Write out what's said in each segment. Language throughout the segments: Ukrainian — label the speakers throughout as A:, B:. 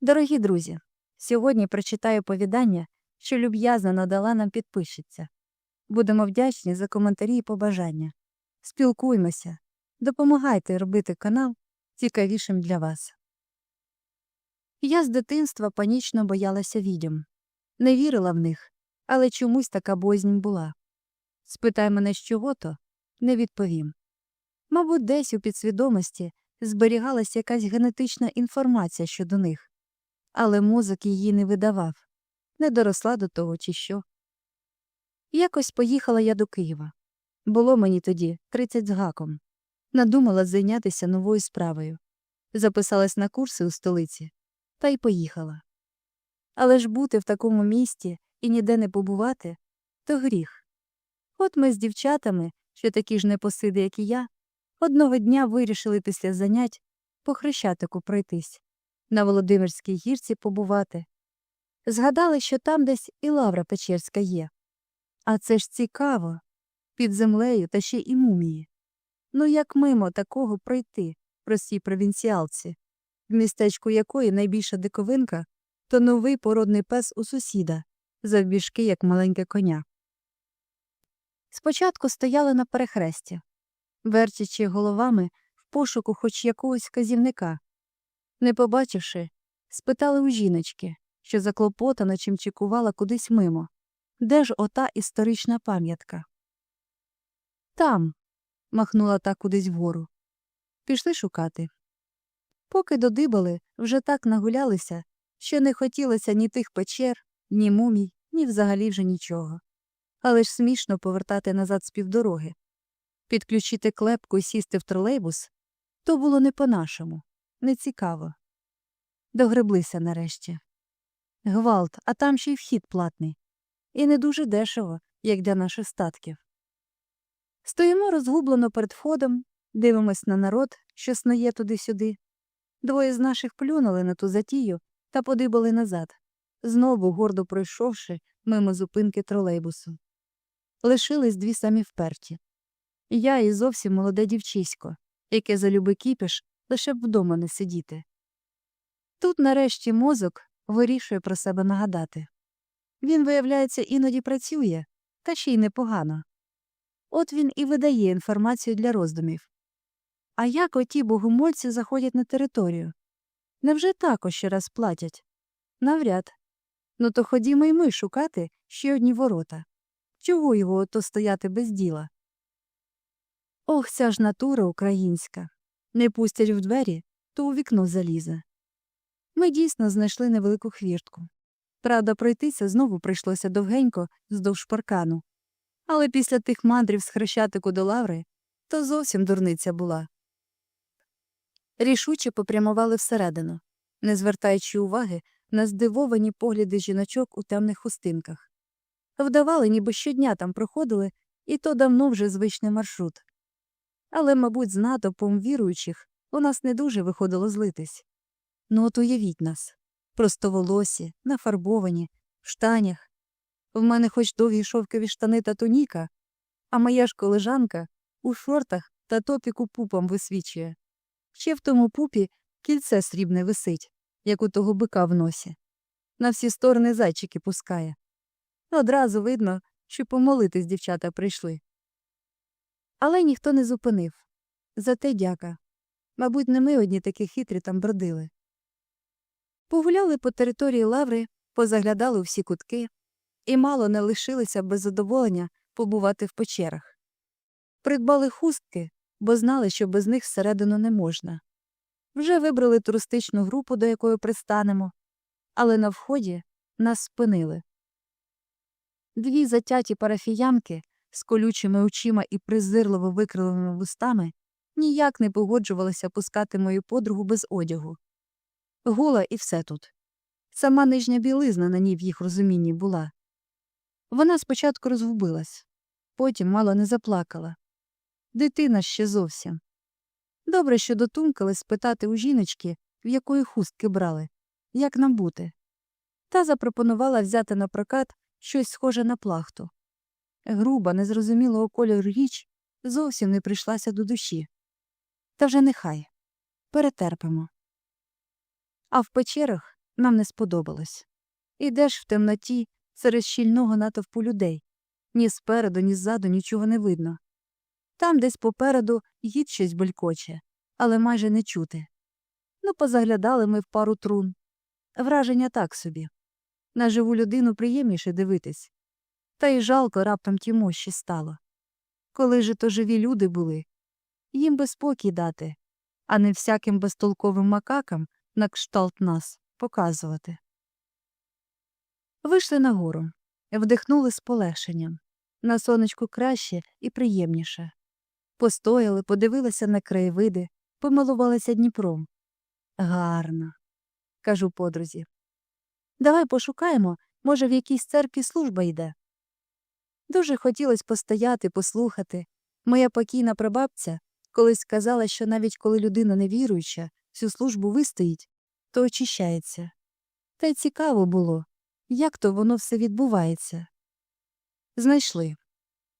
A: Дорогі друзі, сьогодні прочитаю повідання, що люб'язно надала нам підписчиця. Будемо вдячні за коментарі і побажання. Спілкуймося, допомагайте робити канал цікавішим для вас. Я з дитинства панічно боялася відьом. Не вірила в них, але чомусь така бознь була. Спитай мене, з чого то, не відповім. Мабуть, десь у підсвідомості зберігалася якась генетична інформація щодо них, але мозок її не видавав, не доросла до того, чи що. Якось поїхала я до Києва. Було мені тоді 30 з гаком. Надумала зайнятися новою справою. Записалась на курси у столиці та й поїхала. Але ж бути в такому місті і ніде не побувати то гріх. От ми з дівчатами, що такі ж непосиди, як і я, одного дня вирішили після занять по хрещатику пройтись, на Володимирській гірці побувати. Згадали, що там десь і лавра Печерська є. А це ж цікаво під землею та ще і мумії. Ну як мимо такого пройти, простій провінціалці, в містечку якої найбільша диковинка то новий породний пес у сусіда, завбіжки, як маленьке коня. Спочатку стояли на перехресті, верчачи головами в пошуку хоч якогось вказівника. Не побачивши, спитали у жіночки, що заклопотано чим чекувала кудись мимо. Де ж ота історична пам'ятка? Там. махнула та кудись вгору. Пішли шукати. Поки додибали, вже так нагулялися, що не хотілося ні тих печер, ні мумій, ні взагалі вже нічого. Але ж смішно повертати назад з півдороги. Підключити клепку і сісти в тролейбус то було не по-нашому, не цікаво. Догреблися нарешті. Гвалт, а там ще й вхід платний. І не дуже дешево, як для наших статків. Стоїмо розгублено перед входом, дивимось на народ, що снує туди-сюди. Двоє з наших плюнули на ту затію та подибали назад, знову гордо пройшовши мимо зупинки тролейбусу. Лишились дві самі вперті. Я і зовсім молоде дівчисько, яке залюби кіпіш лише б вдома не сидіти. Тут, нарешті, мозок вирішує про себе нагадати. Він, виявляється, іноді працює, та ще й непогано. От він і видає інформацію для роздумів. А як оті богомольці заходять на територію? Невже також ще раз платять? Навряд. Ну то ходімо й ми шукати ще одні ворота. Чого його ото стояти без діла? Ох, ця ж натура українська. Не пустять в двері, то у вікно залізе. Ми дійсно знайшли невелику хвіртку. Правда, пройтися знову прийшлося довгенько вздовж паркану. Але після тих мандрів з хрещатику до лаври то зовсім дурниця була. Рішуче попрямували всередину, не звертаючи уваги на здивовані погляди жіночок у темних хустинках. Вдавали, ніби щодня там проходили, і то давно вже звичний маршрут. Але, мабуть, з натовпом віруючих у нас не дуже виходило злитись. Ну от уявіть нас простоволосі, нафарбовані, в штанях. В мене хоч довгі шовкові штани та туніка, а моя ж колежанка у шортах та топіку пупом висвічує. Ще в тому пупі кільце срібне висить, як у того бика в носі. На всі сторони зайчики пускає. Одразу видно, що помолитись дівчата прийшли. Але ніхто не зупинив. Зате дяка. Мабуть, не ми одні такі хитрі там бродили. Погуляли по території лаври, позаглядали всі кутки, і мало не лишилися без задоволення побувати в печерах. Придбали хустки, бо знали, що без них всередину не можна. Вже вибрали туристичну групу, до якої пристанемо, але на вході нас спинили. Дві затяті парафіянки з колючими очима і презирливо викривленими вустами ніяк не погоджувалися пускати мою подругу без одягу. Гола і все тут. Сама нижня білизна на ній в їх розумінні була. Вона спочатку розгубилась, потім мало не заплакала. Дитина ще зовсім. Добре, що дотумкали спитати у жіночки, в якої хустки брали, як нам бути. Та запропонувала взяти на прокат щось схоже на плахту. Груба, незрозумілого кольору річ зовсім не прийшлася до душі. Та вже нехай перетерпимо. А в печерах нам не сподобалось. Ідеш в темноті серед щільного натовпу людей. Ні спереду, ні ззаду нічого не видно. Там десь попереду гід щось белькоче, але майже не чути. Ну, позаглядали ми в пару трун. Враження так собі. На живу людину приємніше дивитись. Та й жалко раптом ті мощі стало. Коли же то живі люди були, їм би спокій дати, а не всяким безтолковим макакам на кшталт нас показувати. Вийшли нагору, вдихнули з полегшенням. На сонечку краще і приємніше. Постояли, подивилися на краєвиди, помилувалися Дніпром. Гарно, кажу подрузі. Давай пошукаємо, може, в якійсь церкві служба йде. Дуже хотілося постояти, послухати. Моя покійна прабабця колись сказала, що навіть коли людина невіруюча, всю службу вистоїть, то очищається. Та й цікаво було, як то воно все відбувається. Знайшли.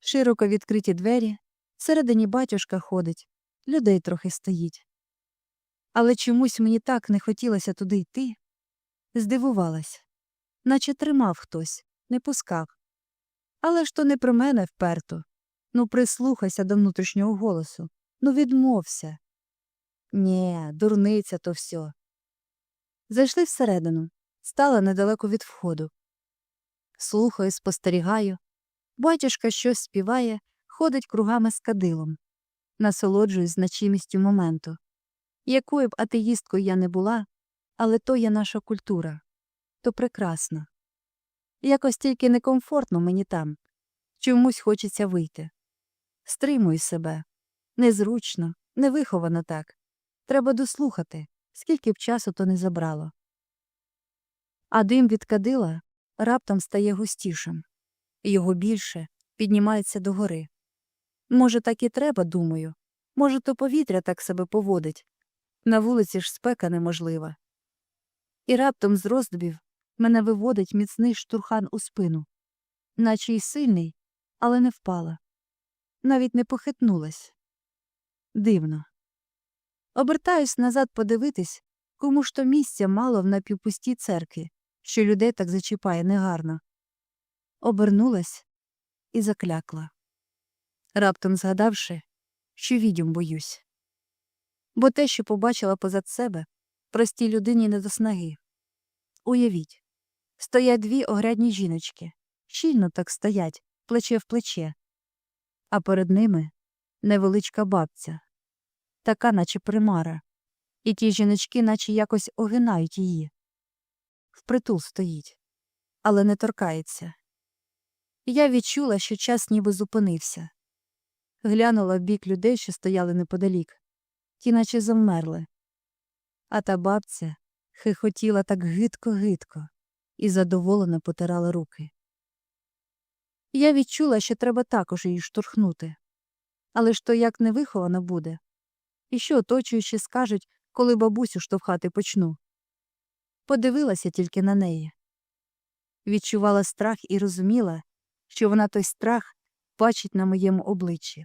A: Широко відкриті двері, всередині батюшка ходить, людей трохи стоїть. Але чомусь мені так не хотілося туди йти. Здивувалась, наче тримав хтось, не пускав. Але ж то не про мене вперто. Ну, прислухайся до внутрішнього голосу. Ну, відмовся. Нє, дурниця то все. Зайшли всередину, стала недалеко від входу. Слухаю, спостерігаю. Батюшка щось співає, ходить кругами з кадилом. Насолоджуюсь значимістю моменту. Якою б атеїсткою я не була, але то є наша культура. То прекрасно. Якось тільки некомфортно мені там. Чомусь хочеться вийти. Стримую себе. Незручно, невиховано так. Треба дослухати, скільки б часу то не забрало. А дим від кадила раптом стає густішим. Його більше піднімається догори. Може, так і треба, думаю. Може, то повітря так себе поводить. На вулиці ж спека неможлива. І раптом з роздобів мене виводить міцний штурхан у спину, наче й сильний, але не впала. Навіть не похитнулась. Дивно. Обертаюсь назад подивитись, кому ж то місця мало в напівпустій церкві, що людей так зачіпає негарно. Обернулась і заклякла, раптом згадавши, що відьом боюсь. Бо те, що побачила позад себе, простій людині не до снаги. Уявіть, стоять дві огрядні жіночки, щільно так стоять, плече в плече, а перед ними невеличка бабця, така, наче примара, і ті жіночки, наче якось огинають її. Впритул стоїть, але не торкається. Я відчула, що час ніби зупинився. Глянула в бік людей, що стояли неподалік, ті наче завмерли. А та бабця хихотіла так гидко-гидко і задоволено потирала руки. Я відчула, що треба також її штурхнути. Але ж то як невиховано буде. І що оточуючі скажуть, коли бабусю штовхати почну. Подивилася тільки на неї. Відчувала страх і розуміла, що вона той страх бачить на моєму обличчі.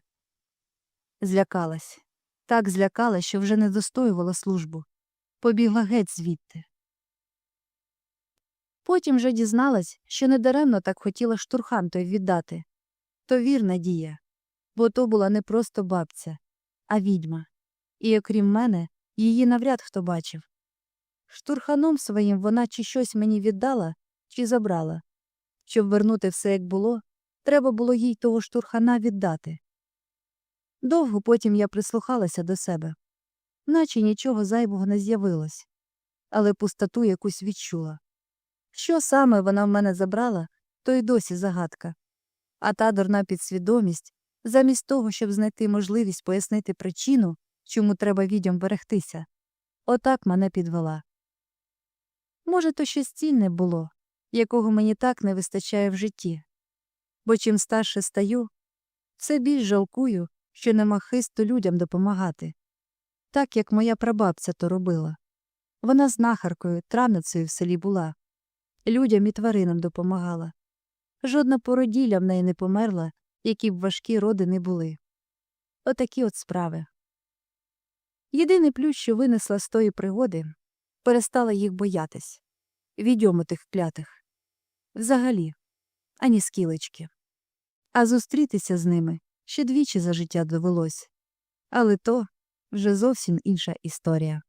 A: Злякалась. Так злякалась, що вже не достоювала службу. Побігла геть звідти. Потім вже дізналась, що недаремно так хотіла штурхан той віддати. То вірна дія, бо то була не просто бабця, а відьма. І окрім мене, її навряд хто бачив. Штурханом своїм вона чи щось мені віддала, чи забрала. Щоб вернути все, як було, треба було їй того штурхана віддати. Довго потім я прислухалася до себе, наче нічого зайвого не з'явилось, але пустоту якусь відчула. Що саме вона в мене забрала, то й досі загадка. А та дурна підсвідомість, замість того, щоб знайти можливість пояснити причину, чому треба відьом берегтися, отак мене підвела. Може, то щось цінне було, якого мені так не вистачає в житті. Бо чим старше стаю, все більш жалкую, що нема хисту людям допомагати. Так, як моя прабабця то робила. Вона знахаркою, травницею в селі була. Людям і тваринам допомагала. Жодна породілля в неї не померла, які б важкі роди не були. Отакі от справи. Єдиний плюс, що винесла з тої пригоди, перестала їх боятись. відьому тих клятих. Взагалі, ані скілечки. А зустрітися з ними ще двічі за життя довелось. Але то вже зовсім інша історія.